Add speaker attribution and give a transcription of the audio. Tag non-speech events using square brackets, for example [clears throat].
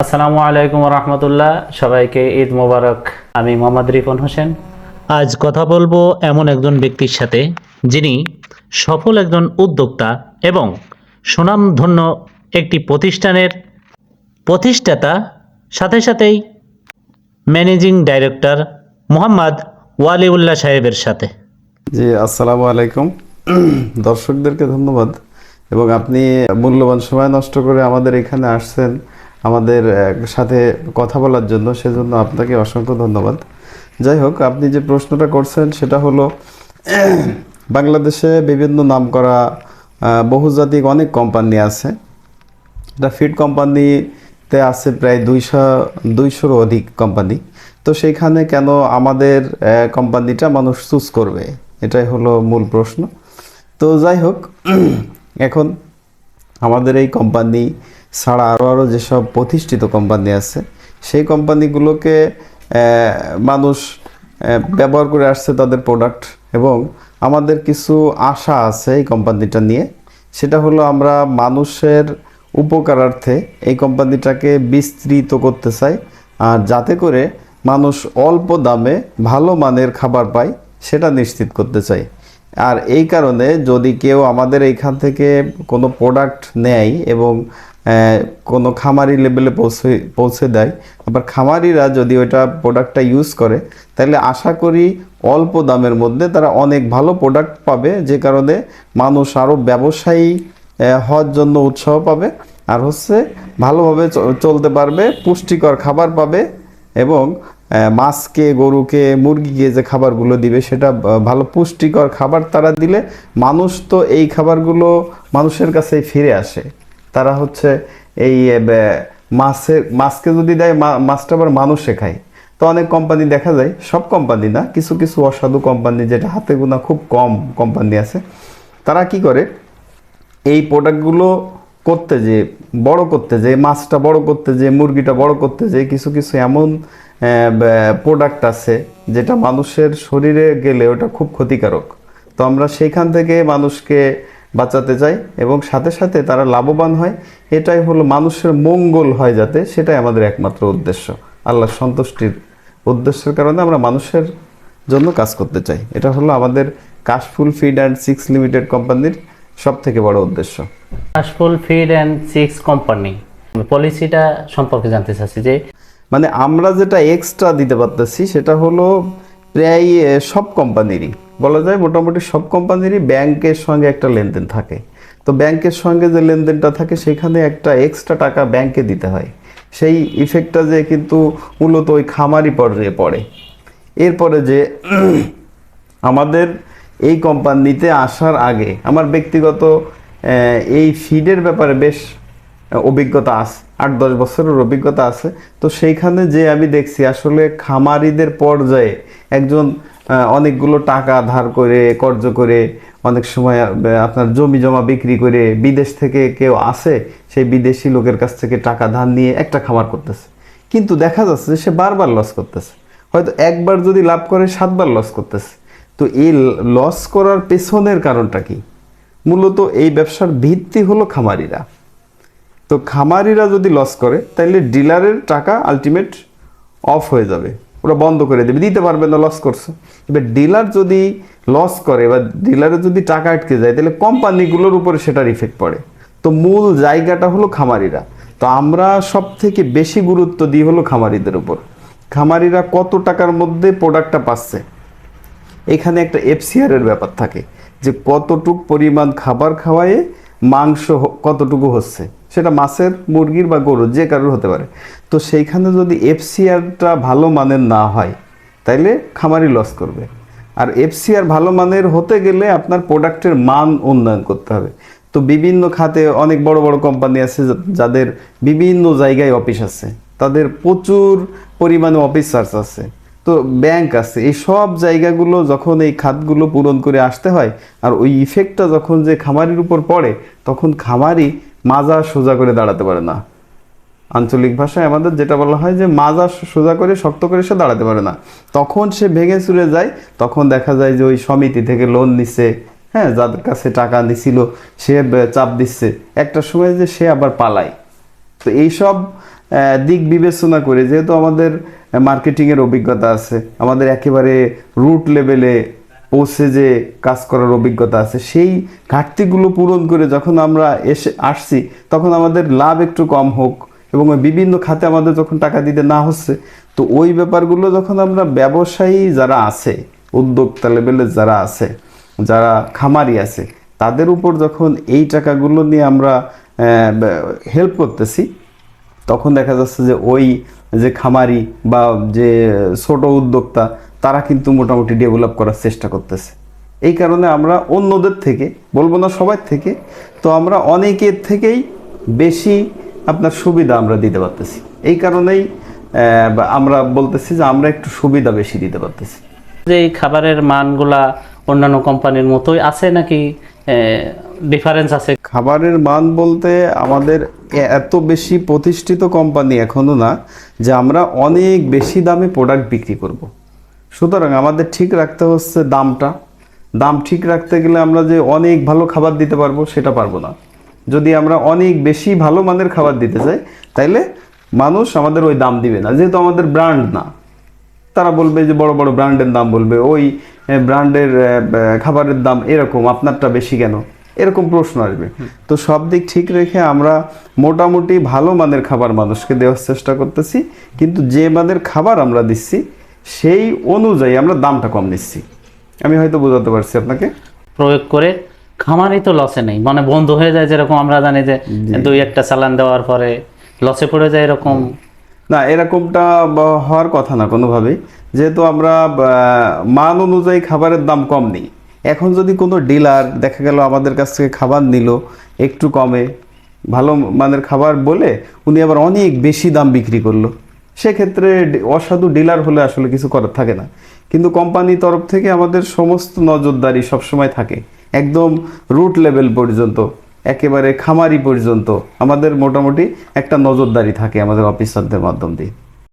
Speaker 1: আসসালামু আলাইকুম রহমতুল্লাহ সবাইকে ঈদ মোবারক। আমি মোহাম্মদ রিপন হোসেন। আজ কথা বলব এমন একজন ব্যক্তির সাথে যিনি সফল একজন উদ্যোক্তা এবং সুনামধন্য একটি প্রতিষ্ঠানের প্রতিষ্ঠাতা সাথে সাথেই ম্যানেজিং ডাইরেক্টর মোহাম্মদ ওয়ালিউল্লাহ সাহেবের সাথে।
Speaker 2: জি আসসালামু আলাইকুম। দর্শকদেরকে ধন্যবাদ। এবং আপনি মূল্যবান সময় নষ্ট করে আমাদের এখানে আসছেন। আমাদের সাথে কথা বলার জন্য সেজন্য আপনাকে অসংখ্য ধন্যবাদ। যাই হোক আপনি যে প্রশ্নটা করছেন সেটা হলো বাংলাদেশে বিভিন্ন নামকরা আহ, বহুজাতিক অনেক কোম্পানি আছে। এটা ফিড কোম্পানিতে আছে প্রায় দুইশো দুইশোরও অধিক কোম্পানি তো সেইখানে কেন আমাদের কোম্পানিটা মানুষ চুজ করবে? এটাই হলো মূল প্রশ্ন। তো যাই হোক [clears throat] এখন আমাদের এই কোম্পানি ছাড়া আরও আরও যেসব প্রতিষ্ঠিত কোম্পানি আছে, সেই কোম্পানিগুলোকে মানুষ ব্যবহার করে আসছে তাদের প্রোডাক্ট এবং আমাদের কিছু আশা আছে এই কোম্পানিটা নিয়ে। সেটা হলো আমরা মানুষের উপকারার্থে এই কোম্পানিটাকে বিস্তৃত করতে চাই আর যাতে করে মানুষ অল্প দামে ভালো মানের খাবার পায়, সেটা নিশ্চিত করতে চাই। আর এই কারণে যদি কেউ আমাদের এইখান থেকে কোনো প্রোডাক্ট নেয় এবং কোনো খামারি লেভেলে পৌঁছে পৌঁছে দেয়। আবার খামারিরা যদি ওইটা প্রোডাক্টটা ইউজ করে, তাহলে আশা করি অল্প দামের মধ্যে তারা অনেক ভালো প্রোডাক্ট পাবে, যে কারণে মানুষ আরও ব্যবসায়ী হওয়ার জন্য উৎসাহ পাবে। আর হচ্ছে ভালোভাবে চলতে পারবে, পুষ্টিকর খাবার পাবে এবং মাছকে, গরুকে, মুরগিকে যে খাবারগুলো দিবে, সেটা ভালো পুষ্টিকর খাবার তারা দিলে মানুষ তো এই খাবারগুলো মানুষের কাছেই ফিরে আসে। তারা হচ্ছে এই মাছের মাছকে যদি দেয় মাছটা আবার মানুষে খায়। তো অনেক কোম্পানি দেখা যায়, সব কোম্পানি না, কিছু কিছু অসাধু কোম্পানি যেটা হাতে গোনা খুব কম কোম্পানি আছে, তারা কি করে, এই প্রোডাক্টগুলো করতে যে, বড় করতে যে, মাছটা বড় করতে যে, মুরগিটা বড় করতে যে, কিছু কিছু এমন প্রোডাক্ট আছে, যেটা মানুষের শরীরে গেলে ওটা খুব ক্ষতিকারক। তো আমরা সেইখান থেকে মানুষকে বাঁচাতে চাই এবং সাথে সাথে তারা লাভবান হয়। এটাই হলো মানুষের মঙ্গল হয় যাতে সেটাই আমাদের একমাত্র উদ্দেশ্য। আল্লাহ সন্তুষ্টির উদ্দেশ্যের কারণে আমরা মানুষের জন্য কাজ করতে চাই। এটা হলো আমাদের কাশফুল ফিড অ্যান্ড সিক্স লিমিটেড কোম্পানির সব থেকে বড় উদ্দেশ্য।
Speaker 1: কাশফুল ফিড অ্যান্ড সিক্স কোম্পানি পলিসিটা সম্পর্কে জানতে চাচ্ছি যে
Speaker 2: মানে আমরা যেটা এক্সট্রা দিতে পারতেছি সেটা হলো প্রায় সব কোম্পানিরই। বলা যায় মোটামুটি সব কোম্পানিরই ব্যাংকের সঙ্গে একটা লেনদেন থাকে। তো ব্যাংকের সঙ্গে যে লেনদেনটা থাকে, সেখানে একটা এক্সট্রা টাকা ব্যাংকে দিতে হয়। সেই ইফেক্টটা যে কিন্তু মূলত ওই খামারি পর্যায়ে পড়ে। এরপরে যে [clears throat] আমাদের এই কোম্পানিতে আসার আগে আমার ব্যক্তিগত এই ফিডের ব্যাপারে বেশ অভিজ্ঞতা আছে আট দশ বছরের অভিজ্ঞতা আছে। তো সেইখানে যে আমি দেখছি, আসলে খামারিদের পর্যায়ে একজন অনেকগুলো টাকা ধার করে, কর্জ করে, অনেক সময় আপনার জমি জমা বিক্রি করে বিদেশ থেকে কেউ আসে, সেই বিদেশি লোকের কাছ থেকে টাকা ধার নিয়ে একটা খামার করতেছে। কিন্তু দেখা যাচ্ছে যে সে বারবার লস করতেছে। হয়তো একবার যদি লাভ করে, সাতবার লস করতেছে। তো এই লস করার পেছনের কারণটা কি? মূলত এই ব্যবসার ভিত্তি হলো খামারিরা। তো খামারিরা যদি লস করে তাহলে ডিলারের টাকা আলটিমেট অফ হয়ে যাবে। ওরা বন্ধ করে দেবে। দিতে পারবে না লস করছে। এবার ডিলার যদি লস করে বা ডিলারের যদি টাকা আটকে যায়, তাহলে কোম্পানিগুলোর উপরে সেটার ইফেক্ট পড়ে। তো মূল জায়গাটা হলো খামারিরা। তো আমরা সব থেকে বেশি গুরুত্ব দিই হলো খামারিদের উপর। খামারিরা কত টাকার মধ্যে প্রোডাক্টটা পাচ্ছে? এখানে একটা এফসিআর এর ব্যাপার থাকে, যে কতটুক পরিমাণ খাবার খাওয়ায়ে মাংস কতটুকু হচ্ছে। সেটা মাছের, মুরগির বা গরুর, যে কারোর হতে পারে। তো সেইখানে যদি এফসিআরটা ভালো মানের না হয় তাইলে খামারি লস করবে। আর এফসিআর ভালো মানের হতে গেলে আপনার প্রোডাক্টের মান উন্নয়ন করতে হবে। তো বিভিন্ন খাতে অনেক বড় বড় কোম্পানি আছে যাদের বিভিন্ন জায়গায় অফিস আছে। তাদের প্রচুর পরিমাণে অফিস অফিসার্স আছে। তো ব্যাংক আছে। এই সব জায়গাগুলো যখন এই খাতগুলো পূরণ করে আসতে হয়, আর ওই ইফেক্টটা যখন যে খামারির উপর পড়ে, তখন খামারি মাজা সোজা করে দাঁড়াতে পারে না। আঞ্চলিক ভাষায় আমাদের যেটা বলা হয় যে মাজা সোজা করে শক্ত করে সে দাঁড়াতে পারে না। তখন সে ভেঙে চুরে যায়, তখন দেখা যায় যে ওই সমিতি থেকে লোন নিছে হ্যাঁ যাদের কাছে টাকা নিছিল, সে চাপ দিচ্ছে। একটা সময় যে সে আবার পালায়। তো এইসব দিক বিবেচনা করে যেহেতু আমাদের মার্কেটিংয়ের অভিজ্ঞতা আছে, আমাদের একেবারে রুট লেভেলে পৌঁছে যে কাজ করার অভিজ্ঞতা আছে, সেই ঘাটতিগুলো পূরণ করে যখন আমরা এসে আসছি, তখন আমাদের লাভ একটু কম হোক এবং বিভিন্ন খাতে আমাদের যখন টাকা দিতে না হচ্ছে, তো ওই ব্যাপারগুলো যখন আমরা ব্যবসায়ী যারা আছে, উদ্যোক্তা লেভেলের যারা আছে, যারা খামারি আছে, তাদের উপর যখন এই টাকাগুলো নিয়ে আমরা হেল্প করতেছি, তখন দেখা যাচ্ছে যে ওই যে খামারি বা যে ছোট উদ্যোক্তা, তারা কিন্তু মোটামুটি ডেভেলপ করার চেষ্টা করতেছে। এই কারণে আমরা অন্যদের থেকে, বলব না সবার থেকে, তো আমরা অনেকের থেকেই বেশি আপনার সুবিধা আমরা দিতে পারতেছি। এই কারণেই আমরা বলতেছি যে আমরা একটু সুবিধা বেশি দিতে পারতেছি।
Speaker 1: যে এই খাবারের মানগুলা অন্যান্য কোম্পানির মতোই আছে নাকি ডিফারেন্স আছে?
Speaker 2: খাবারের মান বলতে আমাদের এত বেশি প্রতিষ্ঠিত কোম্পানি এখনও না যে আমরা অনেক বেশি দামে প্রোডাক্ট বিক্রি করব। সুতরাং আমাদের ঠিক রাখতে হচ্ছে দামটা। দাম ঠিক রাখতে গেলে আমরা যে অনেক ভালো খাবার দিতে পারব সেটা পারব না। যদি আমরা অনেক বেশি ভালো মানের খাবার দিতে চাই তাইলে মানুষ আমাদের ওই দাম দিবে না। যেহেতু আমাদের ব্র্যান্ড না তারা বলবে যে বড় বড় ব্র্যান্ডের দাম বলবে ওই ব্র্যান্ডের খাবারের দাম এরকম আপনারটা বেশি কেন? এরকম প্রশ্ন আসবে। তো সব দিক ঠিক রেখে আমরা মোটামুটি ভালো মানের খাবার মানুষকে দেওয়ার চেষ্টা করতেছি কিন্তু যে মানের খাবার আমরা দিচ্ছি সেই অনুযায়ী আমরা দামটা কম নিচ্ছি। আমি হয়তো বোঝাতে পারছি আপনাকে।
Speaker 1: প্রয়োগ করে খামারই তো লসে নেই। মানে বন্ধ হয়ে যায় যেরকম আমরা জানি যে দুই একটা চালান দেওয়ার পরে লসে পড়ে যায় এরকম।
Speaker 2: না এরকমটা হওয়ার কথা না কোনোভাবেই। যেহেতু আমরা মান অনুযায়ী খাবারের দাম কম নেই। এখন যদি কোনো ডিলার দেখা গেল আমাদের কাছ থেকে খাবার নিল একটু কমে ভালো মানের খাবার বলে উনি আবার অনেক বেশি দাম বিক্রি করল। সেক্ষেত্রে অসাধু ডিলার হলে আসলে কিছু করার থাকে না। কিন্তু কোম্পানির তরফ থেকে আমাদের সমস্ত নজরদারি সবসময় থাকে। একদম রুট লেভেল পর্যন্ত, একেবারে খামারি পর্যন্ত আমাদের মোটামুটি একটা নজরদারি থাকে আমাদের অফিসারদের মাধ্যম দিয়ে।